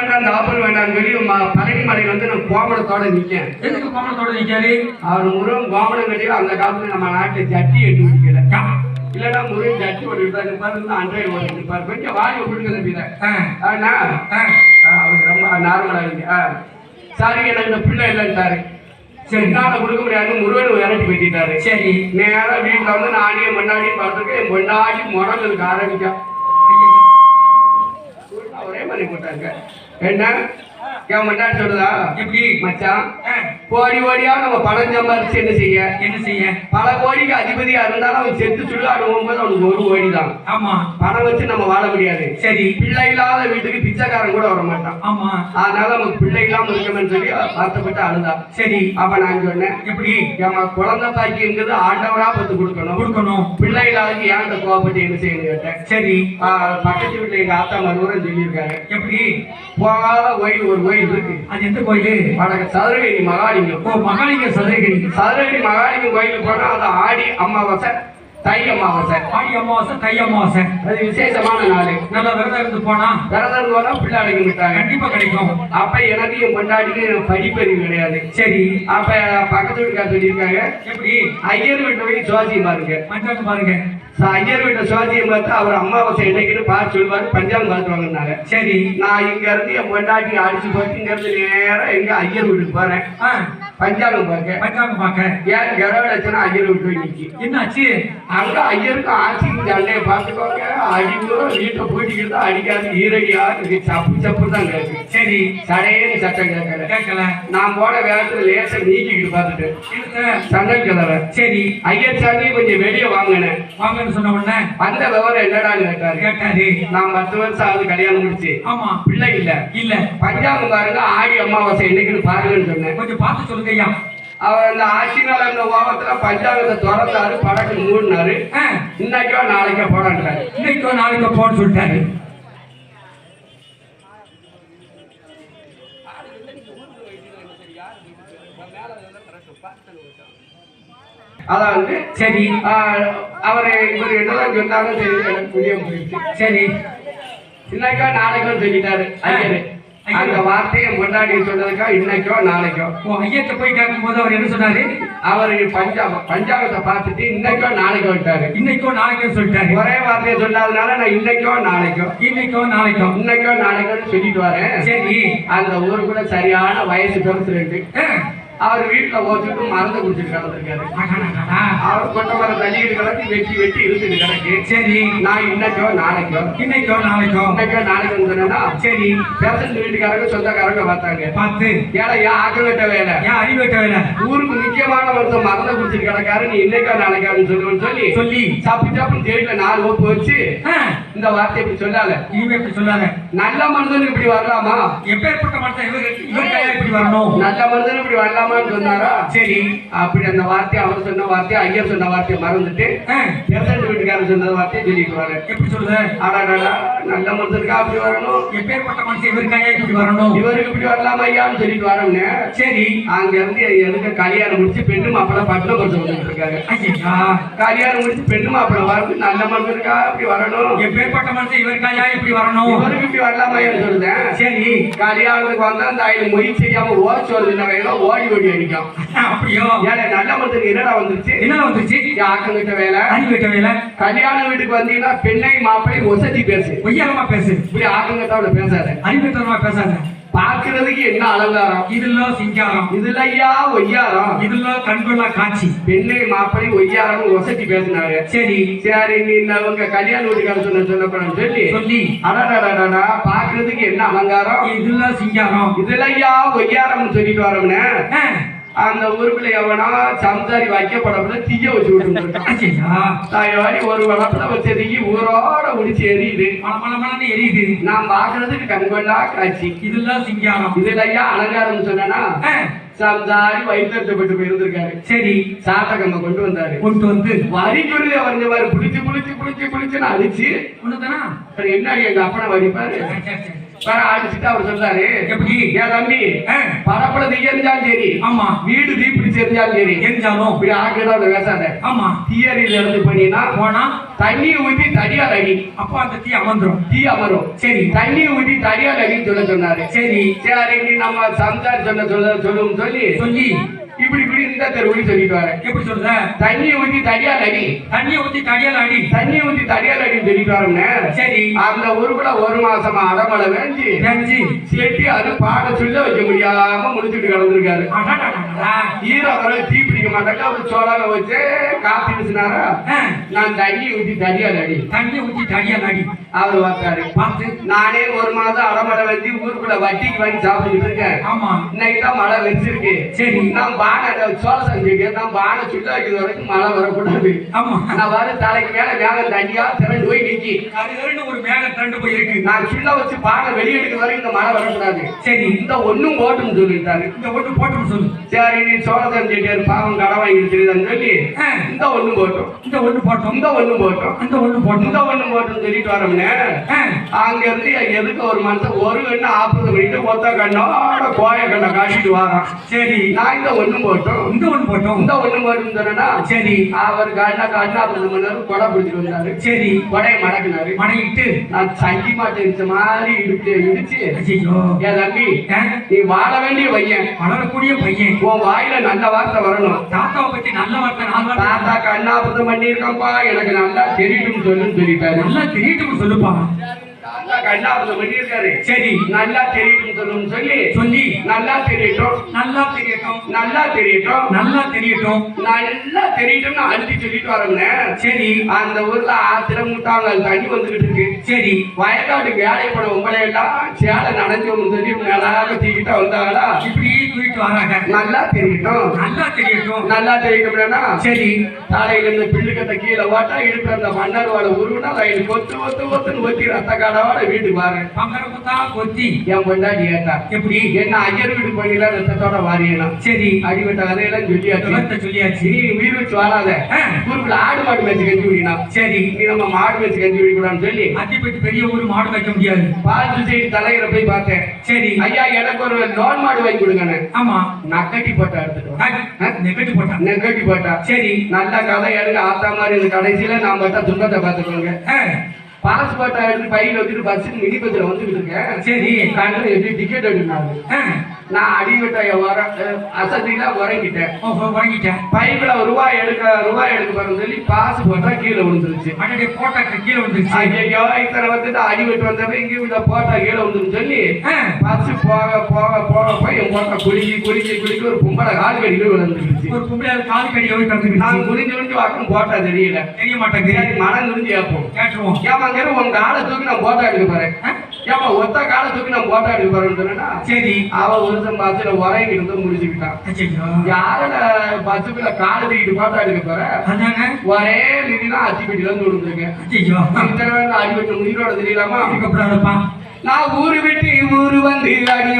வேண்டாம் தாப்பல் வேண்டாம்னு சொல்லி ம- பழனி மலையில வந்து நான் கோமணத்தோட நிக்கேன். எதுக்கு கோமணத்தோட நிக்காரு? அவர் முருகன் கோமணம் கட்டி அந்த காலத்துல நம்ம நாட்டுல ஜட்டி எட்டு பிடிக்கல யா. இல்லைன்னா முருகன் ஜட்டி ஓடி இருப்பாரு பாரு அன்றைய ஓடி இருப்பாரு கொஞ்சம் வாய் விடுங்க தம்பி ஆ, ஆனா ஆ. அவர் ரொம்ப நார்மலா இருக்கு. சாரி எனக்கு இந்த பிள்ளை இல்லைன்ட்டாரு. சரி. என்னால கொடுக்க முடியாது முருகன் விரட்டி கட்டிட்டாரு சரி. நேரா வீட்டுல வந்து நானே முன்னாடி பார்த்துட்டு என் முடம் இருக்க ஆரம்பிச்சா. ஒரே மாதிரி போட்டாங்க. என்ன என் முன்னாடி சொல்லுதா? எப்படி? மச்சான் கோடி கோடியா நம்ம பணம் சம்பாதிச்சு என்ன செய்ய? என்ன செய்ய? பல கோடிக்கு அதிபதியா இருந்தாலும் அவன் செத்து சுடுகாடு போகும்போது அவனுக்கு ஒரு கோடி தான் ஆமா. பணம் வச்சு நம்ம வாழ முடியாது. சரி. பிள்ளை இல்லாத வீட்டுக்கு பிச்சைக்காரன் கூட வர மாட்டான். ஆமா. அதனால நமக்கு பிள்ளை இல்லாம இருக்கணும்னு சொல்லி வருத்தப்பட்டு அழுதா. சரி. அப்ப நான் சொன்னேன் எப்படி? ஏமா குழந்தை பாக்கிங்கிறது ஆண்டவரா பார்த்து கொடுக்கணும். கொடுக்கணும். பிள்ளை இல்லாதக்கு ஏன் அந்த கோபப்பட்டு என்ன செய்யணும் கேட்டேன். சரி. பக்கத்து வீட்டுல எங்க ஆத்தா மருவரன் சொல்லியிருக்காங்க எப்படி? போகாத கோயில் ஒரு கோயில் இருக்கு. அது எந்த கோயிலு? வடக்கு சதுரகிரி மகாலிங்கம். ஓ மகாலிங்க சதுரகிரி. சதுரகிரி மகாலிங்கம் கோயிலுக்கு போனா அது ஆடி அமாவாசை தை அமாவாசை. ஆடி அமாவாசை தை அமாவாசை. அது விசேஷமான நாள். நல்லா விரதம் இருந்து போனா? விரதம் போனா பிள்ளை அடைக்க விட்டாங்க கண்டிப்பா கிடைக்கும். அப்ப எனக்கு என் பொண்டாட்டிக்கு படிப்பறிவு கிடையாது. சரி. அப்ப பக்கத்து வீட்டுக்கார சொல்லியிருக்காங்க எப்படி? ஐயர் வீட்டுல போய் சுவாசியம் பாருங்க. பாருங்க. ஐயர் வீட்டை சுவாசியம் பார்த்து அவர் அமாவாசை என்னைக்குன்னு பார்த்து சொல்லுவார் பஞ்சாங்கம் பார்த்து வாங்கினாங்க சரி நான் இங்க இருந்து என் பொண்டாட்டி அடிச்சு போட்டு இங்க இருந்து நேரம் எங்க ஐயர் வீட்டுக்கு போறேன். ஆ, பஞ்சாங்கம் பார்க்க மஞ்சள் பார்க்க ஏன் கரவலட்சணம் ஐயர் வீட்டு நிக்கி? என்னாச்சு? அங்க ஐயருக்கு ஆட்சிக்கு சண்டையை பார்த்துக்கோங்க அடிக்கும் வீட்டை தான் அடிக்காது ஈரடியா சப்பு சப்பு தான் கேட்கு சரி. சடையே சட்டம் கேட்கல கேட்கல நான் போன வேகத்துல லேசா நீக்கிக்கிட்டு பார்த்துட்டு சண்டல் கிளற சரி. ஐயர் சாமி கொஞ்சம் வெளியே வாங்கினேன். வாங்கன்னு சொன்ன உடனே அந்த விவரம் என்னடான்னு கேட்டாரு. கேட்டாரு. நான் பத்து வருஷம் ஆகுது கல்யாணம் முடிச்சு. ஆமா. பிள்ளை இல்ல. இல்ல. பஞ்சாபம் பாருங்க ஆடி அமாவாசை என்னைக்குன்னு பாருங்கன்னு சொன்னேன். கொஞ்சம் பார்த்து சொல்லுங்க. ஐயா அவர் அந்த ஆட்சி காலம் ஓகத்துல பஞ்சாபத்தை திறந்தாரு படக்கு மூடினாரு. இன்னைக்கோ நாளைக்கோ போடான்ட்டாரு இன்னைக்கோ நாளைக்கோ போன்னு சொல்லிட்டாரு. அதான் வந்து சரி. அவரு இவர் என்னதான் சொன்னாலும் சரி எனக்கு புரிய போயிடுச்சு. சரி. இன்னைக்கோ நாளைக்கோ சொல்லிட்டாரு ஐயரு. அந்த வார்த்தையை முன்னாடி சொன்னதுக்கா இன்னைக்கோ நாளைக்கோ. ஓ ஐயத்தை போய் கேட்கும் போது அவர் என்ன சொன்னாரு? அவரு பஞ்சாபம் பஞ்சாபத்தை பார்த்துட்டு இன்னைக்கோ நாளைக்கோ விட்டாரு. இன்னைக்கோ நாளைக்கோ சொல்லிட்டாரு. ஒரே வார்த்தையை சொல்லாதனால நான் இன்னைக்கோ நாளைக்கோ. இன்னைக்கோ நாளைக்கோ. இன்னைக்கோ நாளைக்கோன்னு சொல்லிட்டு வரேன். சரி. அந்த ஊருக்குள்ள சரியான வயசு பெருசு ஆ, அவர் வீட்டுல ஓச்சுட்டு மறந்து குடிச்சிட்டு கிடந்திருக்காரு. அவர் கொண்ட மரம் தள்ளிட்டு கிடக்கு வெட்டி வெட்டி கிடக்கு. சரி. நான் இன்னைக்கோ நாளைக்கோ? இன்னைக்கோ நாளைக்கோ? இன்னைக்கோ நாளைக்கு சொன்னா சரி. பேசண்ட் வீட்டுக்காரங்க சொந்தக்காரங்க பார்த்தாங்க. பார்த்து. ஏழை ஏன் ஆக்கிரமிட்ட வேலை? ஏன் அறிவேட்ட வேலை? ஊருக்கு முக்கியமான ஒருத்தர் மறந்து குடிச்சிட்டு கிடக்காரு நீ இன்னைக்கோ நாளைக்கான்னு சொல்லுவேன்னு சொல்லி சொல்லி. சாப்பி சாப்பிட்டு தேடில நாலு ஓப்பு வச்சு இந்த வார்த்தை இப்படி சொல்லாத இனிமே இப்படி சொல்லாத நல்ல மனிதனுக்கு இப்படி வரலாமா? எப்பேற்பட்ட மனுஷன் கையா இப்படி வரணும்? நல்ல மனிதன் இப்படி சொன்னாரா? சரி. அப்படி அந்த வார்த்தையை அவர் சொன்ன வார்த்தையை ஐயர் சொன்ன வார்த்தையை மறந்துட்டு பேசண்ட் வீட்டுக்காரர் சொன்ன வார்த்தையை சொல்லிட்டு வரேன் எப்படி சொல்லுத ஆடாடா நல்ல மனுஷனுக்கா அப்படி வரணும்? எப்பேற்பட்ட மனுஷன் இவர் கையா இப்படி வரணும்? இவருக்கு இப்படி வரலாமா ஐயான்னு சொல்லிட்டு வரோம்னு. சரி. அங்க இருந்து எனக்கு கல்யாணம் முடிச்சு பெண்ணு மாப்பிள்ளை பட்டினம் கொஞ்சம் வந்துட்டு இருக்காங்க ஐயா கல்யாணம் முடிச்சு பெண்ணு மாப்பிள்ளை வரணும் நல்ல மனுஷனுக்கா இப்படி வரணும்? எப்பேற்பட்ட மனுஷன் இவர் கையா இப்படி வரணும்? இவருக்கு இப்படி வரலாமான்னு சொல்லுதேன். சரி. கல்யாணத்துக்கு வந்தா அந்த ஆயில் மொய் செய்யாம ஓடி சொல்லுங்க ஓடி ஓடி அடிக்கும். அப்படியோ? ஏழை நல்ல மனுஷனுக்கு என்னடா வந்துருச்சு? என்ன வந்துருச்சு? ஆக்கங்கிட்ட வேலை. அறிவேட்ட வேலை. கல்யாண வீட்டுக்கு வந்தீங்கன்னா பெண்ணை மாப்பிள்ளை ஒசத்தி பேசு. பொய்யாரமா பேசு. இப்படி ஆக்கங்கிட்ட பேசாத. அறிவேட்டமா பேசாத. பாக்குறதுக்கு என்ன அலங்காரம்? இதுல சிங்காரம். இதுல ஐயா ஒய்யாரம். இதுல கண்கொள்ளா காட்சி. பெண்ணை மாப்பிள்ளை ஒய்யாரம் ஒசத்தி பேசினாங்க சரி. சரி நீ உங்க கல்யாண வீட்டுக்கார சொன்ன சொல்லப்படும் சொல்லி. சொல்லி. அடடடடடா பாக்குறதுக்கு என்ன அலங்காரம்? இதுல சிங்காரம். இதுல ஐயா ஒய்யாரம்னு சொல்லிட்டு வரோம்னே. அந்த ஊருக்குள்ள எவனா சம்சாரி வைக்கப்படப்பட தீய வச்சு விட்டு ஐயா தாயவாடி ஒரு வளப்புல வச்சதுக்கு ஊரோட உடிச்சு எரியுது. எரியுது. நான் பாக்குறதுக்கு கண்கொள்ளா காட்சி. இதுல சிங்காரம். இதுல ஐயா அலங்காரம் சொன்னா சம்சாரி வயிற்றுப்பட்டு போயிருந்திருக்காரு. சரி. சாத்தகம்ம கொண்டு வந்தாரு. கொண்டு வந்து. வரி சொல்லி வரைஞ்சவாரு புளிச்சு புளிச்சு புளிச்சு புளிச்சுன்னு அடிச்சு ஒண்ணுதானா என்ன எங்க அப்பனை வடிப்பாரு? அவர் சொல்றாரு எப்படி? ஏன் தம்பி தீயறிஞ்சாலும் சரி. ஆமா. வீடு தீ பிடிச்சு எரிஞ்சாலும் சரி. எரிஞ்சாலும். இப்படி ஆக்கிட பேசாத ஆமா. தியரியில இருந்து பண்ணினா போனா தண்ணி ஊத்தி தடியால் அடி. அப்ப அந்த தீ அமர்ந்துரும். தீ அமரும். சரி. தண்ணி ஊத்தி தடியால் அடின்னு சொல்ல சொன்னாரு. சரி. சரி நம்ம சம்சாரி சொன்ன சொல்லி சொல்லி. இப்படி இப்படி இந்த தெருவுடி சொல்லிட்டு வரேன். எப்படி சொல்ற தண்ணி ஊத்தி தடியால் அடி. தண்ணியை ஊத்தி தடியால அடி. தண்ணி ஊத்தி தடியால் அடின்னு சொல்லிட்டு வரோம்னே. சரி. அந்த ஊருக்குள்ள ஒரு மாசமா அடமழை வேண்டி தெரிஞ்சு செட்டி அது பாட சொல்ல வைக்க முடியாம முடிச்சுட்டு கிடந்திருக்காரு. அடடடடடா. ஈரம் வர தீ பிடிக்க மாட்டாங்க அவர் சோழாக வச்சு காப்பி வீசினாரா ஆ, நான் தண்ணி ஊத்தி தடியால் அடி தண்ணியை ஊத்தி தடியால அடி அவர் பார்த்தாரு பார்த்து நானே ஒரு மாதம் அடமழை வச்சு ஊருக்குள்ள வட்டிக்கு வாங்கி சாப்பிட்டுக்கிட்டு இருக்கேன் ஆமா இன்னைக்கு தான் மழை வச்சிருக்கு சரி நான் பானை சோழ சந்திக்கு நான் சுள்ள வைக்கிறது வரைக்கும் மழை வரக்கூடாது. ஆமா. நான் வர தலைக்கு மேல வேகம் தண்ணியா திரண்டு போய் நிக்கி. கருகருன்னு ஒரு மேகம் திரண்டு போய் இருக்கு நான் சுள்ள வச்சு பானை வெளியெடுக்க வரைக்கும் இந்த மழை வரக்கூடாது. சரி. இந்த ஒண்ணும் போட்டுன்னு சொல்லிட்டாரு. இந்த ஒண்ணு போட்டு சொல்லு. சரி நீ சோழசன் செட்டியார் பாவம் கடை வாங்கி வச்சிருக்கான்னு சொல்லி இந்த ஒண்ணும் போட்டோம். இந்த ஒண்ணு போட்டோம். இந்த போட்டோம். அந்த ஒண்ணு போட்டோம். இந்த போட்டோம்னு சொல்லிட்டு வரோம்னே. ஆ, அங்க இருந்து எதுக்கு ஒரு மனுஷன் ஒரு கண்ணு ஆப்பது பண்ணிட்டு மொத்த கண்ணோட கோய கண்ணை காட்டிட்டு வாரான். சரி. நான் இந்த ஒண்ணும் போட்டோம். இந்த ஒண்ணு போட்டோம். இந்த ஒண்ணும் போட்டு சொன்னா சரி. அவர் கண்ணா காட்டினா அப்புறம் மணி நேரம் கொடை பிடிச்சிட்டு வந்தாரு. சரி. கொடையை மடக்குனாரு. மனைவிட்டு நான் சங்கி மாட்டை இடிச்ச மாதிரி இடிச்சு. இடிச்சு என் தம்பி நீ வாழ வேண்டிய பையன். வளரக்கூடிய பையன். உன் வாயில நல்ல வார்த்தை வரணும். தாத்தாவை பத்தி நல்ல வார்த்தை வார்த்தை. தாத்தா கண்ணாபுத்தம் பண்ணியிருக்கப்பா எனக்கு நல்லா தெரியட்டும் சொல்லுன்னு சொல்லிட்டாரு. நல்லா தெரியட்டும் சொல்லுப்பா. கண்ணாபுத்தம் பண்ணியிருக்காரு சரி. நல்லா தெரியட்டும் சொல்லுன்னு சொல்லி சொல்லி. நல்லா தெரியட்டும் நல்லா தெரியட்டும் நல்லா தெரியட்டும் நல்லா தெரியட்டும் நல்லா தெரியட்டும்னு அழுத்தி சொல்லிட்டு வரேங்க. சரி. அந்த ஊர்ல ஆத்திர முட்டாங்க தண்ணி வந்துகிட்டு இருக்கு. சரி. வயக்காட்டுக்கு வேலை போன உங்களை எல்லாம் சேலை நனைஞ்சோம்னு சொல்லி மேலாக தூக்கிட்டா வந்தாங்களா? இப்படி தூக்கிட்டு வராங்க. நல்லா தெரியட்டும் நல்லா தெரியட்டும் நல்லா தெரியட்டும்னா சரி. தலையில இந்த பில்லுக்கத்தை கீழே ஓட்டா இடுப்பு அந்த மன்னர் வாழை உருவினா ரயில் கொத்து ஒத்து ஒத்துன்னு ஒத்தி ரத்த காடோட வீட்டுக்கு பங்கர குத்தா. என் பொண்டாட்டி ஏத்தா. எப்படி? என்ன ஐயர் வீடு பண்ணில ரத்தத்தோட வாரியலாம் சரி. அடிபட்ட கதையெல்லாம் சொல்லியாச்சு. சொல்லியாச்சு. நீ உயிர் வச்சு வாழாத. ஆ, ஊருக்குள்ள ஆடு மாடு மேய்ச்சி கஞ்சி குடினா. சரி. நீ நம்ம மாடு மேய்ச்சி கஞ்சி குடிக்கூடாதுன்னு சொல்லி. அத்திப்பட்டி பெரிய ஊர் மாடு வைக்க முடியாது. பால் சொசைட்டி தலைவரை போய் பார்த்தேன். சரி. ஐயா எனக்கு ஒரு லோன் மாடு வாங்கி கொடுங்கன்னு. ஆமா. நக்கட்டி போட்டா எடுத்துட்டு வா. ஆ, நெகட்டி போட்டான் நெக்கட்டி போட்டா. சரி. நல்ல கதை எடுக்க ஆத்தா மாதிரி கடைசியில நான் பார்த்தா துன்பத்தை பார்த்துக்கோங்க பாஸ்போர்ட் எடுத்து பையில வச்சுட்டு பஸ் மினி பஸ்ல வந்துட்டு இருக்கேன் சரி. கண்ணில் எப்படி டிக்கெட் எடுக்கணும் ஆ, நான் அடிவிட்ட வர அசதியில உறங்கிட்டேன் ஓஹோ வாங்கிட்டேன் பைப்ல ரூபாய் எடுக்க ரூபாய் எடுக்க போறேன்னு சொல்லி பாஸ் போட்டா கீழே விழுந்துருச்சு. அடடே போட்டாக்கு கீழே வந்துருச்சு ஐயோ இத்தனை வந்துட்டு அடிவிட்டு வந்தப்ப இங்க இங்க போட்டா கீழே வந்துருன்னு சொல்லி பஸ் போக போக போக போய் என் போட்டா குளிக்கி குளிக்கி குளிக்கி ஒரு பொம்பளை கால் கடியில் விழுந்துருச்சு. ஒரு பொம்பளை கால் கடியில போய் நான் கிடந்துருச்சு குளிஞ்சு குளிஞ்சு வாக்கம் போட்டா தெரியல. தெரிய மாட்டேங்குது. மனம் குளிஞ்சு கேட்போம் கேட்டுருவோம். ஏமாங்கிற உன் காலை தூக்கி நான் போட்டா எடுக்க ஆ, ஏமா ஒத்த காலை தூக்கி நான் போட்டா எடுக்க போறேன்னு சொன்னா சரி. அவ வருஷம் பஸ்ல உறங்கி இருந்து முடிச்சுக்கிட்டான். யாரோட பஸ்ஸுக்குள்ள காலை தூக்கிட்டு போட்டா எடுக்க போற? ஒரே நிதினா அத்திப்பட்டில இருந்து இத்தனை பேர் அடிபட்டு உயிரோட தெரியலாமா? நான் ஊரு விட்டு ஊரு வந்து அடிய